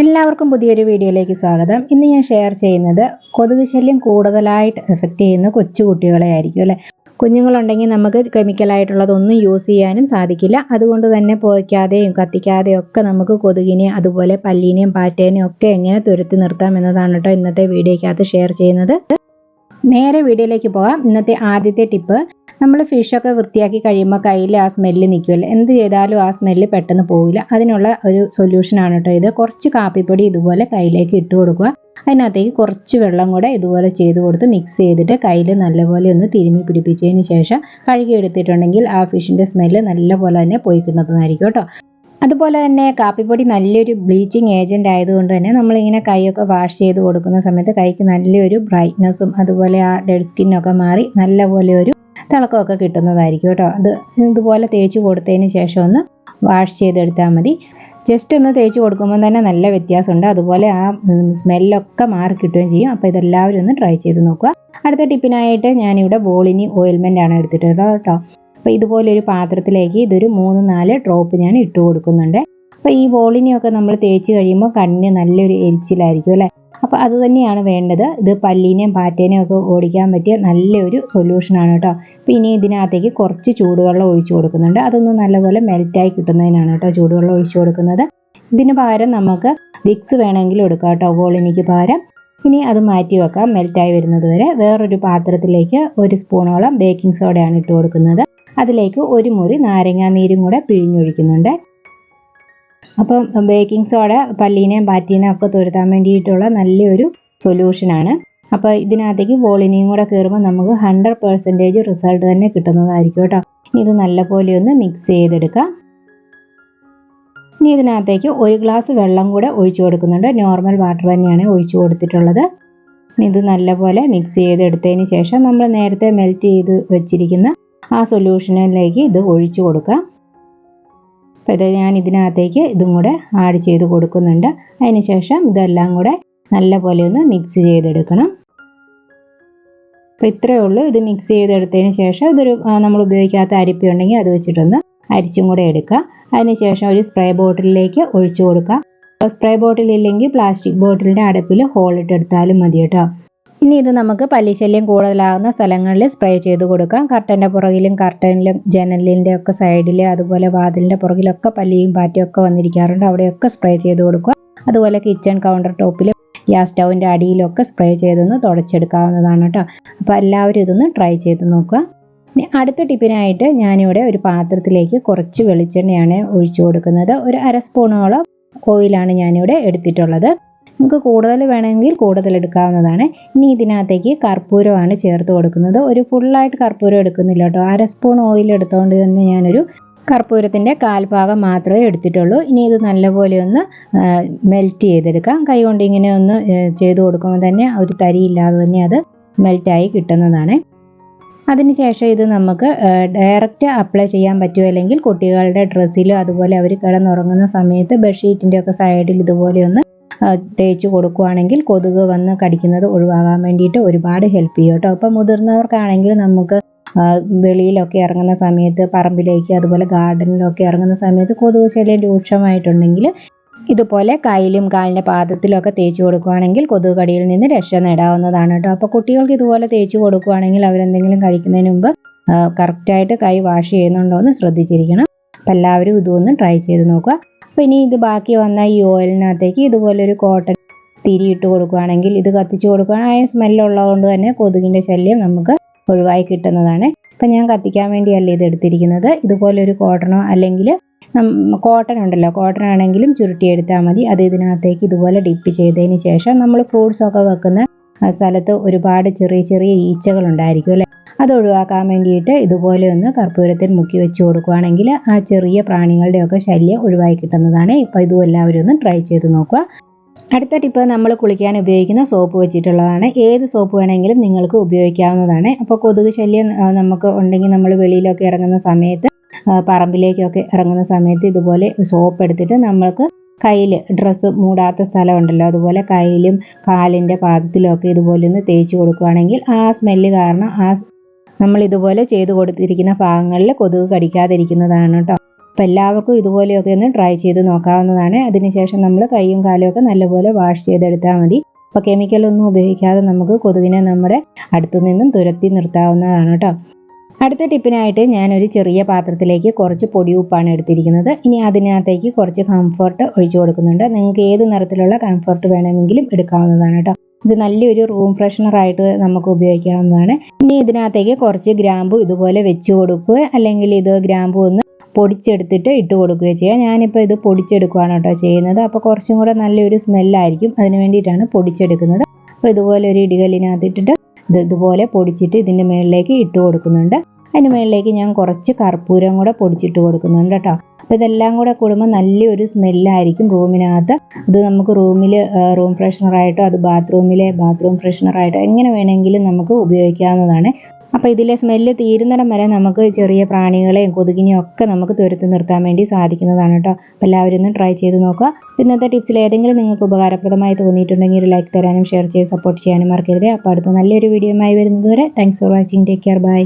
എല്ലാവർക്കും പുതിയൊരു വീഡിയോയിലേക്ക് സ്വാഗതം. ഇന്ന് ഞാൻ ഷെയർ ചെയ്യുന്നത് കൊതുക് ശല്യം കൂടുതലായിട്ട് എഫക്റ്റ് ചെയ്യുന്ന കൊച്ചുകുട്ടികളെ ആയിരിക്കും അല്ലേ? കുഞ്ഞുങ്ങളുണ്ടെങ്കിൽ നമുക്ക് കെമിക്കലായിട്ടുള്ളതൊന്നും യൂസ് ചെയ്യാനും സാധിക്കില്ല. അതുകൊണ്ട് തന്നെ പോയിക്കാതെയും കത്തിക്കാതെയും ഒക്കെ നമുക്ക് കൊതുകിനെ അതുപോലെ പല്ലീനെയും പാറ്റേനെയും ഒക്കെ എങ്ങനെ തുരത്തി നിർത്താം എന്നതാണ് കേട്ടോ ഇന്നത്തെ വീഡിയോയ്ക്കകത്ത് ഷെയർ ചെയ്യുന്നത്. നേരെ വീഡിയോയിലേക്ക് പോകാം. ഇന്നത്തെ ആദ്യത്തെ ടിപ്പ് നമ്മൾ ഫിഷൊക്കെ വൃത്തിയാക്കി കഴിയുമ്പോൾ കയ്യിൽ ആ സ്മെല്ല് നിൽക്കുമല്ലോ. എന്ത് ചെയ്താലും ആ സ്മെല്ല് പെട്ടെന്ന് പോവില്ല. അതിനുള്ള ഒരു സൊല്യൂഷനാണ് കേട്ടോ ഇത്. കുറച്ച് കാപ്പിപ്പൊടി ഇതുപോലെ കയ്യിലേക്ക് ഇട്ട് കൊടുക്കുക. അതിനകത്തേക്ക് കുറച്ച് വെള്ളം കൂടെ ഇതുപോലെ ചെയ്ത് കൊടുത്ത് മിക്സ് ചെയ്തിട്ട് കയ്യിൽ നല്ലപോലെ ഒന്ന് തിരുമ്മി പിടിപ്പിച്ചതിന് ശേഷം കഴുകി എടുത്തിട്ടുണ്ടെങ്കിൽ ആ ഫിഷിന്റെ സ്മെല്ല് നല്ലപോലെ തന്നെ പോയി കിട്ടുന്നതായിരിക്കും കേട്ടോ അതുപോലെ തന്നെ കാപ്പിപ്പൊടി നല്ലൊരു ബ്ലീച്ചിങ് ഏജന്റ് ആയതുകൊണ്ട് തന്നെ നമ്മളിങ്ങനെ കൈയൊക്കെ വാഷ് ചെയ്ത് കൊടുക്കുന്ന സമയത്ത് കൈക്ക് നല്ലൊരു ബ്രൈറ്റ്നസ്സും അതുപോലെ ആ ഡെഡ് സ്കിന്നൊക്കെ മാറി നല്ലപോലെ ഒരു തിളക്കമൊക്കെ കിട്ടുന്നതായിരിക്കും കേട്ടോ. അത് ഇതുപോലെ തേച്ച് കൊടുത്തതിന് ശേഷം ഒന്ന് വാഷ് ചെയ്തെടുത്താൽ മതി. ജസ്റ്റ് ഒന്ന് തേച്ച് കൊടുക്കുമ്പോൾ തന്നെ നല്ല വ്യത്യാസമുണ്ട്. അതുപോലെ ആ സ്മെല്ലൊക്കെ മാറി കിട്ടുകയും ചെയ്യും. അപ്പോൾ ഇതെല്ലാവരും ഒന്ന് ട്രൈ ചെയ്ത് നോക്കുക. അടുത്ത ടിപ്പിനായിട്ട് ഞാനിവിടെ ബോളിനി ഓയിൽമെന്റ് ആണ് എടുത്തിട്ടുള്ളത് കേട്ടോ. അപ്പോൾ ഇതുപോലെ ഒരു പാത്രത്തിലേക്ക് ഇതൊരു മൂന്ന് നാല് ഡ്രോപ്പ് ഞാൻ ഇട്ട് കൊടുക്കുന്നുണ്ട്. അപ്പോൾ ഈ ബോളിനെയൊക്കെ നമ്മൾ തേച്ച് കഴിയുമ്പോൾ കണ്ണിന് നല്ലൊരു എരിച്ചിലായിരിക്കും അല്ലേ? അപ്പോൾ അത് തന്നെയാണ് വേണ്ടത്. ഇത് പല്ലീനെയും പാറ്റേനെയും ഒക്കെ ഓടിക്കാൻ പറ്റിയ നല്ലൊരു സൊല്യൂഷനാണ് കേട്ടോ. അപ്പോൾ ഇനി ഇതിനകത്തേക്ക് കുറച്ച് ചൂടുവെള്ളം ഒഴിച്ചു കൊടുക്കുന്നുണ്ട്. അതൊന്ന് നല്ലപോലെ മെൽറ്റായി കിട്ടുന്നതിനാണ് കേട്ടോ ചൂടുവെള്ളം ഒഴിച്ചു കൊടുക്കുന്നത്. ഇതിന് പകരം നമുക്ക് വിക്സ് വേണമെങ്കിൽ എടുക്കാം കേട്ടോ വോളിനിക്ക് പകരം. ഇനി അത് മാറ്റി വെക്കാം മെൽറ്റായി വരുന്നത് വരെ. വേറൊരു പാത്രത്തിലേക്ക് ഒരു സ്പൂണോളം ബേക്കിംഗ് സോഡയാണ് ഇട്ട് കൊടുക്കുന്നത്. അതിലേക്ക് ഒരു മുറി നാരങ്ങാ നീരും കൂടെ പിഴിഞ്ഞൊഴിക്കുന്നുണ്ട്. അപ്പം ബേക്കിംഗ് സോഡ പല്ലീനെയും ബാറ്റീനെയും ഒക്കെ തുരുത്താൻ വേണ്ടിയിട്ടുള്ള നല്ലൊരു സൊല്യൂഷനാണ് അപ്പോൾ ഇതിനകത്തേക്ക് വോളിനെയും കൂടെ കയറുമ്പോൾ നമുക്ക് ഹൺഡ്രഡ് പെർസെന്റേജ് റിസൾട്ട് തന്നെ കിട്ടുന്നതായിരിക്കും കേട്ടോ. ഇത് നല്ലപോലെ ഒന്ന് മിക്സ് ചെയ്തെടുക്കാം. ഇനി ഇതിനകത്തേക്ക് ഒരു ഗ്ലാസ് വെള്ളം കൂടെ ഒഴിച്ചു കൊടുക്കുന്നുണ്ട്. നോർമൽ വാട്ടർ തന്നെയാണ് ഒഴിച്ചു കൊടുത്തിട്ടുള്ളത്. ഇനി ഇത് നല്ലപോലെ മിക്സ് ചെയ്തെടുത്തതിന് ശേഷം നമ്മൾ നേരത്തെ മെൽറ്റ് ചെയ്ത് വെച്ചിരിക്കുന്ന ആ സൊല്യൂഷനിലേക്ക് ഇത് ഒഴിച്ചു കൊടുക്കാം അപ്പോൾ ഇത് ഞാൻ ഇതിനകത്തേക്ക് ഇതും കൂടെ ആഡ് ചെയ്ത് കൊടുക്കുന്നുണ്ട്. അതിന് ശേഷം ഇതെല്ലാം കൂടെ നല്ല പോലെ ഒന്ന് മിക്സ് ചെയ്തെടുക്കണം. അപ്പോൾ ഇത്രയേ ഉള്ളൂ. ഇത് മിക്സ് ചെയ്തെടുത്തതിന് ശേഷം ഇതൊരു നമ്മൾ ഉപയോഗിക്കാത്ത അരിപ്പ ഉണ്ടെങ്കിൽ അത് വെച്ചിട്ടൊന്ന് അരിച്ചും കൂടെ എടുക്കുക. അതിനുശേഷം ഒരു സ്പ്രേ ബോട്ടിലിലേക്ക് ഒഴിച്ചു കൊടുക്കുക. സ്പ്രേ ബോട്ടിൽ ഇല്ലെങ്കിൽ പ്ലാസ്റ്റിക് ബോട്ടിലിന്റെ അടപ്പിൽ ഹോൾ ഇട്ടെടുത്താലും മതി കേട്ടോ. ഇനി ഇത് നമുക്ക് പല്ലിശല്യം കൂടുതലാകുന്ന സ്ഥലങ്ങളിൽ സ്പ്രേ ചെയ്ത് കൊടുക്കാം. കർട്ടന്റെ പുറകിലും കർട്ടനിലും ജനലിന്റെ ഒക്കെ സൈഡിൽ അതുപോലെ വാതിലിന്റെ പുറകിലൊക്കെ പല്ലിയും പാറ്റിയും ഒക്കെ വന്നിരിക്കാറുണ്ട്. അവിടെയൊക്കെ സ്പ്രേ ചെയ്ത് കൊടുക്കുക. അതുപോലെ കിച്ചൺ കൗണ്ടർ ടോപ്പിലും ഗ്യാസ് സ്റ്റൗവിന്റെ അടിയിലൊക്കെ സ്പ്രേ ചെയ്തൊന്ന് തുടച്ചെടുക്കാവുന്നതാണ് കേട്ടോ. അപ്പോൾ എല്ലാവരും ഇതൊന്ന് ട്രൈ ചെയ്ത് നോക്കുക. അടുത്ത ടിപ്പിനായിട്ട് ഞാനിവിടെ ഒരു പാത്രത്തിലേക്ക് കുറച്ച് വെളിച്ചെണ്ണയാണ് ഒഴിച്ചു കൊടുക്കുന്നത്. ഒരു അര സ്പൂണോളം ഓയിലാണ് ഞാനിവിടെ എടുത്തിട്ടുള്ളത്. നമുക്ക് കൂടുതൽ വേണമെങ്കിൽ കൂടുതൽ എടുക്കാവുന്നതാണ്. ഇനി ഇതിനകത്തേക്ക് കർപ്പൂരമാണ് ചേർത്ത് കൊടുക്കുന്നത്. ഒരു ഫുള്ളായിട്ട് കർപ്പൂരം എടുക്കുന്നില്ല കേട്ടോ. അര സ്പൂൺ ഓയിൽ എടുത്തുകൊണ്ട് തന്നെ ഞാനൊരു കർപ്പൂരത്തിന്റെ കാൽഭാഗം മാത്രമേ എടുത്തിട്ടുള്ളൂ. ഇനി ഇത് നല്ലപോലെ ഒന്ന് മെൽറ്റ് ചെയ്തെടുക്കാം. കൈ കൊണ്ട് ഇങ്ങനെ ഒന്ന് ചെയ്ത് കൊടുക്കുമ്പോൾ തന്നെ ഒരു തരിയില്ലാതെ തന്നെ അത് മെൽറ്റായി കിട്ടുന്നതാണ്. അതിനുശേഷം ഇത് നമുക്ക് ഡയറക്റ്റ് അപ്ലൈ ചെയ്യാൻ പറ്റുമല്ലെങ്കിൽ കുട്ടികളുടെ ഡ്രസ്സിലും അതുപോലെ അവർ കിടന്നുറങ്ങുന്ന സമയത്ത് ബെഡ്ഷീറ്റിന്റെ ഒക്കെ സൈഡിൽ ഇതുപോലെ ഒന്ന് തേച്ച് കൊടുക്കുകയാണെങ്കിൽ കൊതുക് വന്ന് കടിക്കുന്നത് ഒഴിവാകാൻ വേണ്ടിയിട്ട് ഒരുപാട് ഹെൽപ്പ് ചെയ്യും കേട്ടോ. അപ്പോൾ മുതിർന്നവർക്കാണെങ്കിൽ നമുക്ക് വെളിയിലൊക്കെ ഇറങ്ങുന്ന സമയത്ത് പറമ്പിലേക്ക് അതുപോലെ ഗാർഡനിലൊക്കെ ഇറങ്ങുന്ന സമയത്ത് കൊതുക് ശല്യം രൂക്ഷമായിട്ടുണ്ടെങ്കിൽ ഇതുപോലെ കയ്യിലും കാലിന്റെ പാദത്തിലൊക്കെ തേച്ച് കൊടുക്കുകയാണെങ്കിൽ കൊതുക് കടിയിൽ നിന്ന് രക്ഷ നേടാവുന്നതാണ് കേട്ടോ. അപ്പോൾ കുട്ടികൾക്ക് ഇതുപോലെ തേച്ച് കൊടുക്കുകയാണെങ്കിൽ അവരെന്തെങ്കിലും കഴിക്കുന്നതിന് മുമ്പ് കറക്റ്റായിട്ട് കൈ വാഷ് ചെയ്യുന്നുണ്ടോ എന്ന് ശ്രദ്ധിച്ചിരിക്കണം. അപ്പോൾ എല്ലാവരും ഇതൊന്ന് ട്രൈ ചെയ്ത് നോക്കുക. അപ്പോൾ ഇനി ഇത് ബാക്കി വന്ന ഈ ഓയിലിനകത്തേക്ക് ഇതുപോലൊരു കോട്ടൺ തിരിയിട്ട് കൊടുക്കുകയാണെങ്കിൽ ഇത് കത്തിച്ച് കൊടുക്കുകയാണെങ്കിൽ ആ സ്മെല്ലുള്ളതുകൊണ്ട് തന്നെ കൊതുകിന്റെ ശല്യം നമുക്ക് ഒഴിവായി കിട്ടുന്നതാണ്. ഇപ്പം ഞാൻ കത്തിക്കാൻ വേണ്ടിയല്ല ഇത് എടുത്തിരിക്കുന്നത്. ഇതുപോലെ ഒരു കോട്ടണോ അല്ലെങ്കിൽ കോട്ടൺ ഉണ്ടല്ലോ. കോട്ടൺ ആണെങ്കിലും ചുരുട്ടിയെടുത്താൽ മതി. അത് ഇതിനകത്തേക്ക് ഇതുപോലെ ഡിപ്പ് ചെയ്തതിന് ശേഷം നമ്മൾ ഫ്രൂട്ട്സ് ഒക്കെ വെക്കുന്ന സ്ഥലത്ത് ഒരുപാട് ചെറിയ ചെറിയ ഈച്ചകളുണ്ടായിരിക്കും അല്ലേ? അത് ഒഴിവാക്കാൻ വേണ്ടിയിട്ട് ഇതുപോലെ ഒന്ന് കർപ്പൂരത്തിൽ മുക്കി വെച്ച് കൊടുക്കുകയാണെങ്കിൽ ആ ചെറിയ പ്രാണികളുടെയൊക്കെ ശല്യം ഒഴിവാക്കി കിട്ടുന്നതാണ്. ഇപ്പോൾ ഇതും എല്ലാവരും ഒന്ന് ട്രൈ ചെയ്ത് നോക്കുക. അടുത്ത ടിപ്പ് നമ്മൾ കുളിക്കാൻ ഉപയോഗിക്കുന്ന സോപ്പ് വെച്ചിട്ടുള്ളതാണ്. ഏത് സോപ്പ് വേണമെങ്കിലും നിങ്ങൾക്ക് ഉപയോഗിക്കാവുന്നതാണ്. അപ്പോൾ കൊതുക് ശല്യം നമുക്ക് ഉണ്ടെങ്കിൽ നമ്മൾ വെളിയിലൊക്കെ ഇറങ്ങുന്ന സമയത്ത് പറമ്പിലേക്കൊക്കെ ഇറങ്ങുന്ന സമയത്ത് ഇതുപോലെ സോപ്പ് എടുത്തിട്ട് നമ്മൾക്ക് കയ്യിൽ ഡ്രസ്സ് മൂടാത്ത സ്ഥലമുണ്ടല്ലോ. അതുപോലെ കയ്യിലും കാലിന്റെ പാദത്തിലൊക്കെ ഇതുപോലെ ഒന്ന് തേച്ച് കൊടുക്കുകയാണെങ്കിൽ ആ സ്മെല്ല് കാരണം ആ നമ്മൾ ഇതുപോലെ ചെയ്ത് കൊടുത്തിരിക്കുന്ന ഭാഗങ്ങളിൽ കൊതുക് കടിക്കാതിരിക്കുന്നതാണ് കേട്ടോ. അപ്പോൾ എല്ലാവർക്കും ഇതുപോലെയൊക്കെ ഒന്ന് ട്രൈ ചെയ്ത് നോക്കാവുന്നതാണ്. അതിനുശേഷം നമ്മൾ കൈയും കാലുമൊക്കെ നല്ലപോലെ വാഷ് ചെയ്തെടുത്താൽ മതി. അപ്പോൾ കെമിക്കലൊന്നും ഉപയോഗിക്കാതെ നമുക്ക് കൊതുകിനെ നമ്മുടെ അടുത്തു നിന്നും തുരത്തി നിർത്താവുന്നതാണ് കേട്ടോ. അടുത്ത ടിപ്പിനായിട്ട് ഞാനൊരു ചെറിയ പാത്രത്തിലേക്ക് കുറച്ച് പൊടി ഉപ്പാണ് എടുത്തിരിക്കുന്നത്. ഇനി അതിനകത്തേക്ക് കുറച്ച് കംഫർട്ട് ഒഴിച്ചു കൊടുക്കുന്നുണ്ട്. നിങ്ങൾക്ക് ഏത് നിറത്തിലുള്ള കംഫർട്ട് വേണമെങ്കിലും എടുക്കാവുന്നതാണ് കേട്ടോ. ഇത് നല്ലൊരു റൂം ഫ്രഷ്നർ ആയിട്ട് നമുക്ക് ഉപയോഗിക്കാവുന്നതാണ്. ഇനി ഇതിനകത്തേക്ക് കുറച്ച് ഗ്രാമ്പു ഇതുപോലെ വെച്ച് കൊടുക്കുക. അല്ലെങ്കിൽ ഇത് ഗ്രാമ്പു ഒന്ന് പൊടിച്ചെടുത്തിട്ട് ഇട്ട് കൊടുക്കുകയോ ചെയ്യാം. ഞാനിപ്പോൾ ഇത് പൊടിച്ചെടുക്കുകയാണ് കേട്ടോ ചെയ്യുന്നത്. അപ്പോൾ കുറച്ചും കൂടെ നല്ലൊരു സ്മെല്ലായിരിക്കും അതിന് വേണ്ടിയിട്ടാണ് പൊടിച്ചെടുക്കുന്നത്. അപ്പോൾ ഇതുപോലെ ഒരു ഇടികല്ലിനകത്തിട്ടിട്ട് ഇത് ഇതുപോലെ പൊടിച്ചിട്ട് ഇതിന്റെ മുകളിലേക്ക് ഇട്ട് കൊടുക്കുന്നുണ്ട്. അതിന് മുകളിലേക്ക് ഞാൻ കുറച്ച് കർപ്പൂരം കൂടെ പൊടിച്ചിട്ട് കൊടുക്കുന്നുണ്ട് കേട്ടോ. അപ്പോൾ ഇതെല്ലാം കൂടെ കൂടുമ്പോൾ നല്ലൊരു സ്മെല്ലായിരിക്കും റൂമിനകത്ത്. അത് നമുക്ക് റൂമിൽ റൂം ഫ്രഷ്നറായിട്ടോ അത് ബാത്റൂമിലെ ബാത്റൂം ഫ്രഷ്നറായിട്ടോ എങ്ങനെ വേണമെങ്കിലും നമുക്ക് ഉപയോഗിക്കാവുന്നതാണ്. അപ്പോൾ ഇതിലെ സ്മെല്ല് തീരുന്നിടം വരെ നമുക്ക് ചെറിയ പ്രാണികളെയും കൊതുകിനെയും ഒക്കെ നമുക്ക് തുരത്തി നിർത്താൻ വേണ്ടി സാധിക്കുന്നതാണ് കേട്ടോ. അപ്പോൾ എല്ലാവരും ഒന്ന് ട്രൈ ചെയ്ത് നോക്കുക. ഇന്നത്തെ ടിപ്സിൽ ഏതെങ്കിലും നിങ്ങൾക്ക് ഉപകാരപ്രദമായി തോന്നിയിട്ടുണ്ടെങ്കിൽ ഒരു ലൈക്ക് തരാനും ഷെയർ ചെയ്ത് സപ്പോർട്ട് ചെയ്യാനും മറക്കരുത്. അപ്പോൾ അടുത്ത നല്ലൊരു വീഡിയോയുമായി വരുന്നതുവരെ thanks for watching take care bye